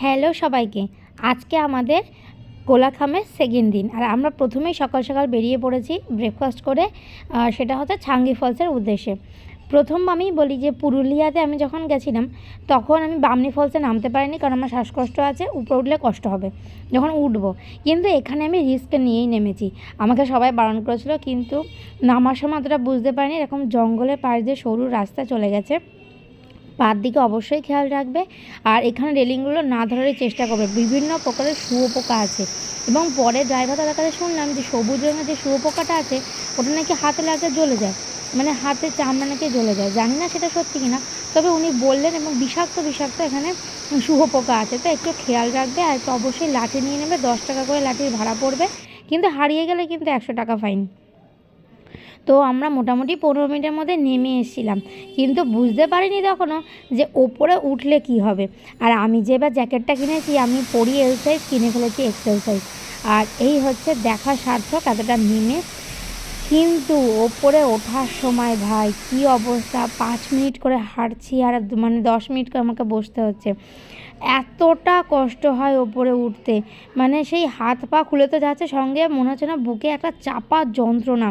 Hello সবাইকে। আজকে আমাদের কোলাখামের সেকেন্ড দিন। আর আমরা প্রথমেই সকাল সকাল বেরিয়ে পড়েছি ব্রেকফাস্ট করে সেটা হচ্ছে ছাঙ্গি ফলসের উদ্দেশ্যে। প্রথম আমি বলি যে পুরুলিয়াতে আমি যখন গেছিলাম, তখন আমি বামনি ফলসে নামতে পারিনি কারণ আমার শ্বাসকষ্ট আছে, উপরে উঠলে কষ্ট হবে, যখন উঠবো। কিন্তু এখানে আমি রিস্ক নিয়েই নেমেছি। আমাকে সবাই বারণ করেছিল, কিন্তু নামার সময় অতটা বুঝতে পারিনি। এরকম জঙ্গলের পাশ দিয়ে সরু রাস্তা চলে গেছে। পার দিকে অবশ্যই খেয়াল রাখবে। আর এখানে রেলিংগুলো না ধরারই চেষ্টা করবে। বিভিন্ন প্রকারের শুয়োপোকা আছে। এবং পরে ড্রাইভার দাদার কাছে শুনলাম যে সবুজ রঙের যে শুয়োপোকাটা আছে, ওটা নাকি হাতে লাগলে জ্বলে যায়। মানে হাতে চামড়া নাকি জ্বলে যায়। জানি না সেটা সত্যি কিনা। তবে উনি বললেন এবং বিষাক্ত বিষাক্ত এখানে শুয়োপোকা আছে। তো একটু খেয়াল রাখবে আর অবশ্যই লাঠি নিয়ে নেবে। দশ টাকা করে লাঠির ভাড়া পড়বে। কিন্তু হারিয়ে গেলে কিন্তু একশো টাকা ফাইন। তো আমরা মোটামুটি পনেরো মিনিটের মধ্যে নেমে এসেছিলাম। কিন্তু বুঝতে পারিনি তখনও যে ওপরে উঠলে কি হবে। আর আমি যে এবার জ্যাকেটটা কিনেছি, আমি পরি এল সাইজ কিনে ফেলেছি এক্সেল সাইজ আর এই হচ্ছে দেখা সার্থক এতটা নেমে। কিন্তু ওপরে ওঠার সময় ভাই কি অবস্থা? পাঁচ মিনিট করে হাঁটছি আর মানে দশ মিনিট করে আমাকে বসতে হচ্ছে। এতটা কষ্ট হয় ওপরে উঠতে। মানে সেই হাত পা খুলে তো যাচ্ছে, সঙ্গে মনে হচ্ছে না বুকে একটা চাপা যন্ত্রণা।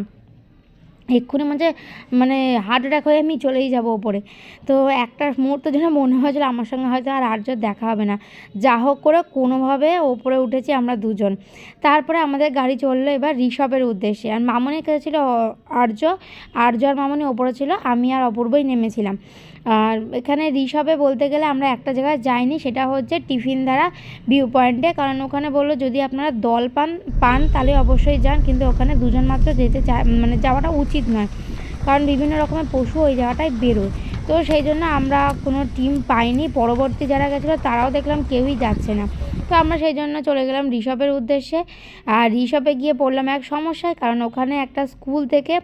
এক্ষুনি মানে মানে হার্ট অ্যাটাক হয়ে আমি চলেই যাব ওপরে। তো একটা মুহূর্ত যেন মনে হয়েছিল আমার সঙ্গে হয়তো আর আর্য দেখা হবে না। যা হোক করে কোনোভাবে ওপরে উঠেছি আমরা দুজন। তারপরে আমাদের গাড়ি চলল এবার ঋষভের উদ্দেশ্যে। আর মামনি কাছে ছিল আর্য। আর্য আর মামনি ওপরে ছিল, আমি আর অপূর্বই নেমেছিলাম। আর এখানে রিসবে বলতে গেলে আমরা একটা জায়গায় যাইনি, সেটা হচ্ছে টিফিন দ্বারা ভিউ পয়েন্টে কারণ ওখানে বলল যদি আপনারা দল পান পান তাহলে অবশ্যই যান, কিন্তু ওখানে দুজন মাত্র যেতে চায় মানে যাওয়াটা উচিত নয়। কারণ বিভিন্ন রকমের পশু ওই জায়গাটায় বেরোয়। তো সেই জন্য আমরা কোনো টিম পাইনি। পরবর্তী যারা গেছিল তারাও দেখলাম কেউই যাচ্ছে না। তো আমরা সেই জন্য চলে গেলাম ঋষভের উদ্দেশ্যে। আর ঋষভে গিয়ে পড়লাম এক সমস্যায়, কারণ ওখানে একটা স্কুল থেকে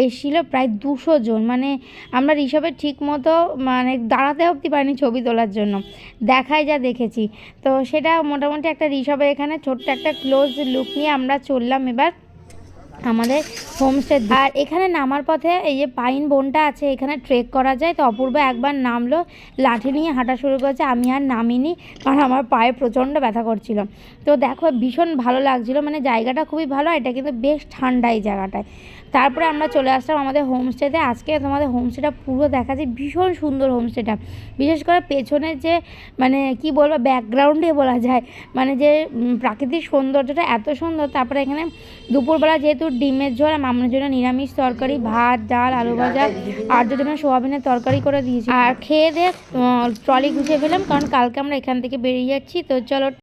এসেছিল প্রায় দুশো জন। মানে আমরা ঋষভের ঠিক মতো মানে দাঁড়াতে অবধি পারিনি ছবি তোলার জন্য। দেখাই যা দেখেছি। তো সেটা মোটামুটি একটা ঋষভে এখানে ছোট্ট একটা ক্লোজ লুক নিয়ে আমরা চললাম এবার। আমাদের হোমস্টে আর এখানে নামার পথে এই যে পাইন বনটা আছে, এখানে ট্রেক করা যায়। তো অপূর্ব একবার নামলো, লাঠি নিয়ে হাঁটা শুরু করেছে। আমি আর নামিনি, কারণ আমার পায়ে প্রচণ্ড ব্যথা করছিল। তো দেখো, ভীষণ ভালো লাগছিল। মানে জায়গাটা খুবই ভালো এটা কিন্তু বেশ ঠান্ডা এই জায়গাটায়। তারপরে আমরা চলে আসলাম আমাদের হোমস্টেতে। আজকে তোমাদের হোমস্টেটা পুরো দেখাচ্ছি। ভীষণ সুন্দর হোমস্টেটা। বিশেষ করে পেছনের যে মানে কি বলব, ব্যাকগ্রাউন্ডে বলা যায়। মানে যে প্রাকৃতিক সৌন্দর্যটা এত সুন্দর। তারপরে এখানে দুপুরবেলা যেহেতু ডিমের ঝোল আর মামনের জন্য নিরামিষ তরকারি, ভাত, ডাল, আলু ভাজা, আর জন্য সোয়াবিনের তরকারি করে দিয়েছি। আর খেয়ে দিয়ে ট্রলি গুছিয়ে ফেলাম কারণ কালকে আমরা এখান থেকে বেরিয়ে যাচ্ছি, তো চলো